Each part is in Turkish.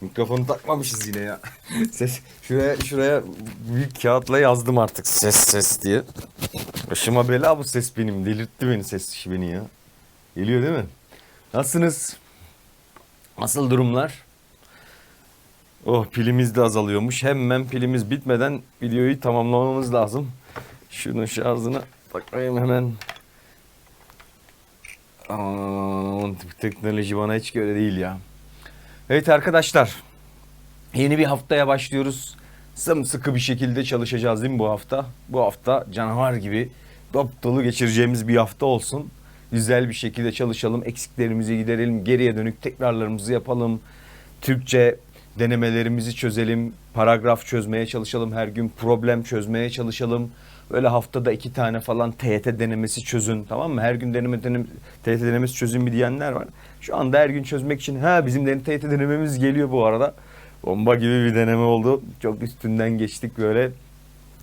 Mikrofonu takmamışız yine ya. Ses şuraya şuraya büyük kağıtla yazdım artık ses ses diye. Başıma bela bu ses benim. Delirtti beni ses işi beni ya. Geliyor değil mi? Nasılsınız? Nasıl durumlar? Oh pilimiz de azalıyormuş. Hemen pilimiz bitmeden videoyu tamamlamamız lazım. Şunun şarjını takayım hemen. Aman teknoloji bana hiç göre değil ya. Evet arkadaşlar. Yeni bir haftaya başlıyoruz. Sımsıkı bir şekilde çalışacağız değil mi bu hafta? Bu hafta canavar gibi dop dolu geçireceğimiz bir hafta olsun. Güzel bir şekilde çalışalım. Eksiklerimizi giderelim. Geriye dönük tekrarlarımızı yapalım. Türkçe denemelerimizi çözelim. Paragraf çözmeye çalışalım. Her gün problem çözmeye çalışalım. Böyle haftada iki tane falan TYT denemesi çözün. Tamam mı? Her gün deneme, deneme TYT denemesi çözün mi diyenler var. Şu anda her gün çözmek için ha bizim de TYT denememiz geliyor bu arada. Bomba gibi bir deneme oldu. Çok üstünden geçtik böyle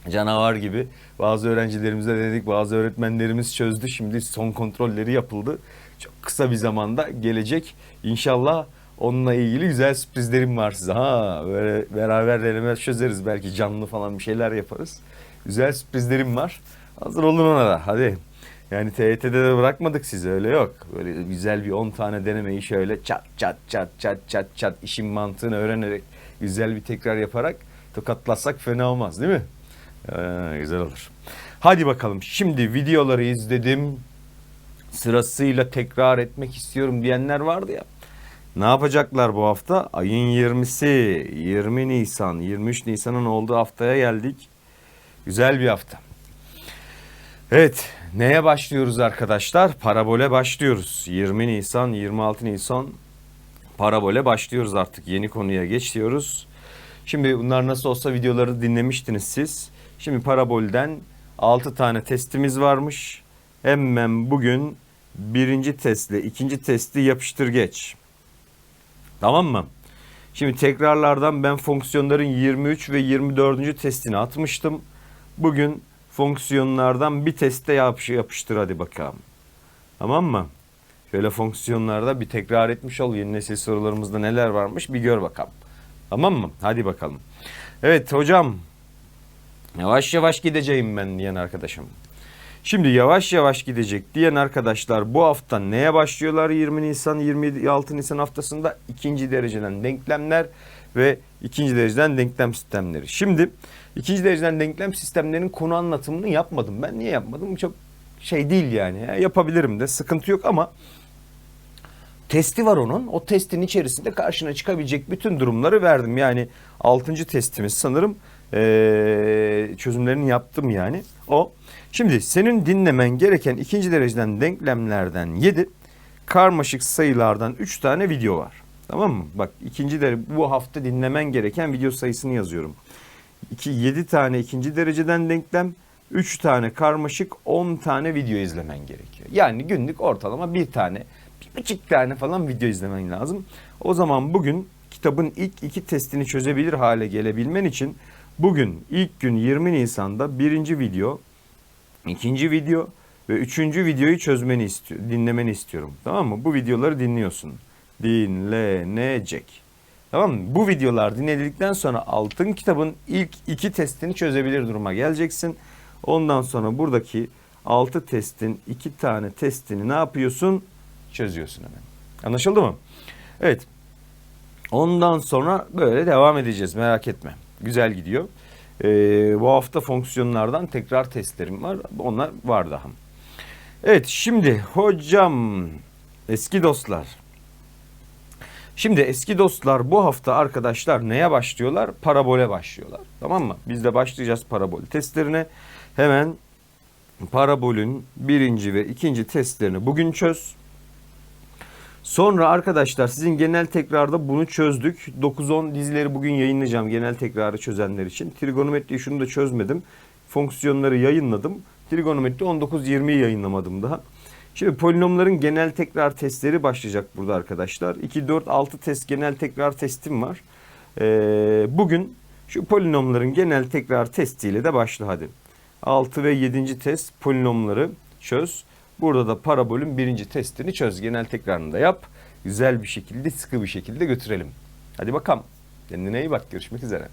canavar gibi. Bazı öğrencilerimize dedik, bazı öğretmenlerimiz çözdü. Şimdi son kontrolleri yapıldı. Çok kısa bir zamanda gelecek. İnşallah onunla ilgili güzel sürprizlerim var size. Ha böyle beraber deneme çözeriz. Belki canlı falan bir şeyler yaparız. Güzel sürprizlerim var. Hazır olun ona da. Hadi. Yani TYT'de de bırakmadık sizi öyle yok. Böyle güzel bir 10 tane denemeyi şöyle çat çat çat çat çat çat işin mantığını öğrenerek güzel bir tekrar yaparak tokatlasak fena olmaz değil mi? Ee, güzel olur. Hadi bakalım. Şimdi videoları izledim. Sırasıyla tekrar etmek istiyorum diyenler vardı ya. Ne yapacaklar bu hafta? Ayın 20'si, 20 Nisan, 23 Nisan'ın olduğu haftaya geldik. Güzel bir hafta. Evet, neye başlıyoruz arkadaşlar? Parabole başlıyoruz. 20 Nisan, 26 Nisan parabole başlıyoruz artık. Yeni konuya geçiyoruz. Şimdi bunlar nasıl olsa videoları dinlemiştiniz siz. Şimdi parabolden 6 tane testimiz varmış. Hemen bugün birinci testle ikinci testi yapıştır geç. Tamam mı? Şimdi tekrarlardan ben fonksiyonların 23 ve 24. testini atmıştım. Bugün fonksiyonlardan bir teste yapış- yapıştır hadi bakalım. Tamam mı? Şöyle fonksiyonlarda bir tekrar etmiş ol. Yeni nesil sorularımızda neler varmış bir gör bakalım. Tamam mı? Hadi bakalım. Evet hocam. Yavaş yavaş gideceğim ben diyen arkadaşım. Şimdi yavaş yavaş gidecek diyen arkadaşlar bu hafta neye başlıyorlar 20 Nisan 26 Nisan haftasında ikinci dereceden denklemler ve ikinci dereceden denklem sistemleri. Şimdi ikinci dereceden denklem sistemlerinin konu anlatımını yapmadım. Ben niye yapmadım? Çok şey değil yani. Ya, yapabilirim de sıkıntı yok ama testi var onun. O testin içerisinde karşına çıkabilecek bütün durumları verdim. Yani 6. testimiz sanırım eee, çözümlerini yaptım yani. O. Şimdi senin dinlemen gereken ikinci dereceden denklemlerden 7, karmaşık sayılardan 3 tane video var. Tamam mı? Bak ikinci derece bu hafta dinlemen gereken video sayısını yazıyorum. 2 7 tane ikinci dereceden denklem, 3 tane karmaşık, 10 tane video izlemen gerekiyor. Yani günlük ortalama bir tane, bir buçuk tane falan video izlemen lazım. O zaman bugün kitabın ilk iki testini çözebilir hale gelebilmen için bugün ilk gün 20 Nisan'da birinci video, ikinci video ve üçüncü videoyu çözmeni istiyor, dinlemeni istiyorum. Tamam mı? Bu videoları dinliyorsun. Dinlenecek. Tamam mı? Bu videolar dinledikten sonra altın kitabın ilk iki testini çözebilir duruma geleceksin. Ondan sonra buradaki altı testin iki tane testini ne yapıyorsun? Çözüyorsun hemen. Anlaşıldı mı? Evet. Ondan sonra böyle devam edeceğiz merak etme. Güzel gidiyor. Ee, bu hafta fonksiyonlardan tekrar testlerim var. Onlar var daha. Evet şimdi hocam eski dostlar. Şimdi eski dostlar bu hafta arkadaşlar neye başlıyorlar? Parabole başlıyorlar. Tamam mı? Biz de başlayacağız parabol testlerine. Hemen parabolün birinci ve ikinci testlerini bugün çöz. Sonra arkadaşlar sizin genel tekrarda bunu çözdük. 9-10 dizileri bugün yayınlayacağım genel tekrarı çözenler için. Trigonometri şunu da çözmedim. Fonksiyonları yayınladım. Trigonometri 19-20'yi yayınlamadım daha. Şimdi polinomların genel tekrar testleri başlayacak burada arkadaşlar. 2, 4, 6 test genel tekrar testim var. Ee, bugün şu polinomların genel tekrar testiyle de başla hadi. 6 ve 7. test polinomları çöz. Burada da parabolün birinci testini çöz. Genel tekrarını da yap. Güzel bir şekilde, sıkı bir şekilde götürelim. Hadi bakalım. Kendine iyi bak. Görüşmek üzere.